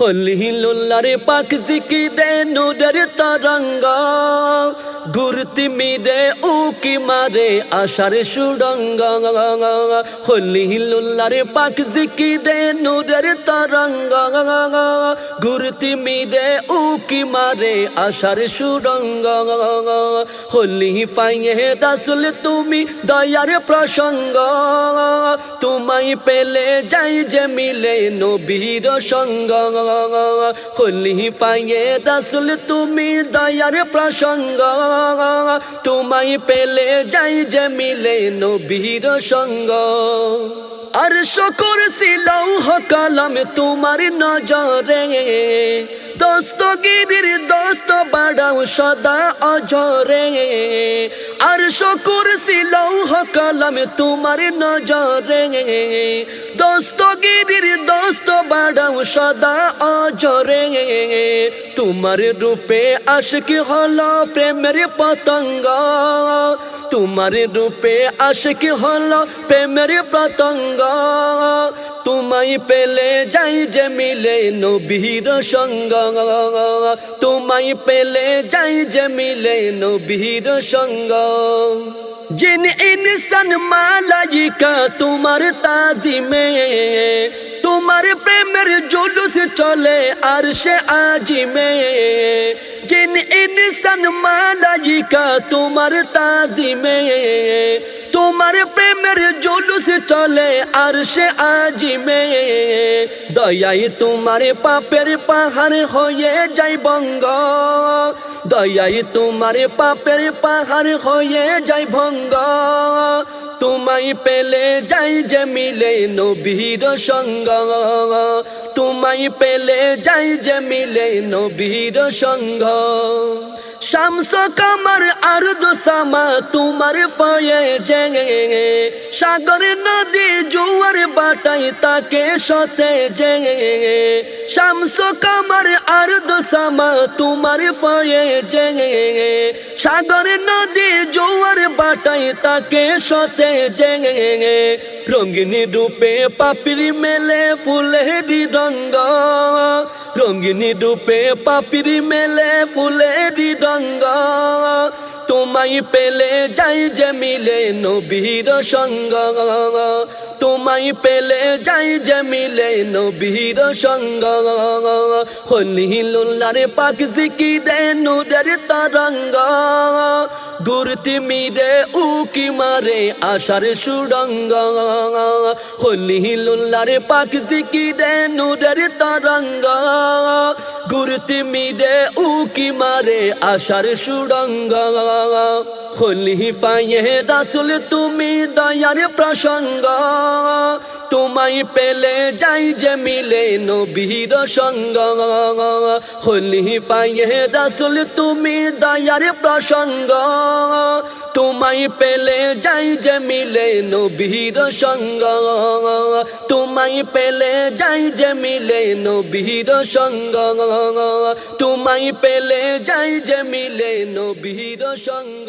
হলিহিল্লারে পাক জিকি দে নুরের তরঙ্গ। ঘুরতি মিদে উকি মারে আশার সুরঙ্গ হলিহিল্লারে পাক জিকি দে নুরের তরঙ্গ। ঘুরতি মিদে উকি মারে আশার সুরঙ্গ হলি পাইয়ে রাসুল তুমি দয়ার প্রসঙ্গ। তোমায় পেলে যাই যে মিলে নবীর সঙ্গ। পাইয়ে রাসুল তুমি দয়ার প্রসঙ্গ। তোমায় পেলে যাই যে মিলে নবীর সঙ্গ। আর শকর সিলাও কালাম তোমার নজরে। দস্তগিরির দস্ত বাড়াও সদা অজরে। আর শকর সিলাও কালাম তোমার নজরে। দস্তগিরির দস্ত বাড়াও সদা অজরে। তোমার রূপে আশকি হলো প্রেমের পতঙ্গ। তোমার রূপে আশকি হলো প্রেমের পতঙ্গ। তোমায় পেলে যাই যে মিলে নবীর সঙ্গ। তোমায় পেলে যাই যে মিলে নবীর সঙ্গ। জিন ইনসান মালাইকা, তোমার তাজিমে। তোমার প্রেমের জুলুস চলে আর সে আজিমে। জিন ইনসান মালাইকা, তোমার তাজিমে। তোমার প্রেমের জুলুস চলে আর সে আজিমে। দয়াই তোমার পাপের পাহাড় হয়ে যাই বঙ্গ দয়াই তোমার পাপের পাহাড় হয়ে যাই ভঙ্গ। তোমায় পেলে যাই যে মিলে নবীর সঙ্গ। তোমায় পেলে যাই যে মিলে নবীর সঙ্গ। শামস কামার আর দোসামা তোমার ফয়ে জেঙে। সাগর নদী বাটাই তাকে সতে জেঙে শামস কামার আর দোসামা তোমার ফয়ে জেঙে সাগর নদী জোয়ার বাটাই তাকে সতে জেঙে রঙ্গিনী রূপে পাপড়ি মেলে ফুলে হৃদঙ্গ রঙ্গিনী রূপে পাপড়ি মেলে ফুলে হৃদঙ্গ তোমায় পেলে যাই যে মিলে নবীর সঙ্গ। তোমায় পেলে যাই যে মিলে নবীর সঙ্গ। হলিলুল্লারে পাক জিকি দে নুরের তরঙ্গ। গুরতি মিদে উকি মারে আশার সুরঙ্গ হলিলুল্লারে পাক জিকি দে নুরের তরঙ্গ। গুরতি মিদে উকি মারে আশার সুরঙ্গ হলি পায়ে রাসুল, তুমি দয়ার প্রসঙ্গ। তোমায় পেলে যাই যে মিলে নবীর সঙ্গ। হলি পায়ে রাসুল, তুমি দয়ার প্রসঙ্গ। তোমায় পেলে যাই যে মিলে নবীর সঙ্গ। তোমায় পেলে যাই যে মিলে নবীর সঙ্গ। তোমায় পেলে যাই যে মিলে নবীর সঙ্গ।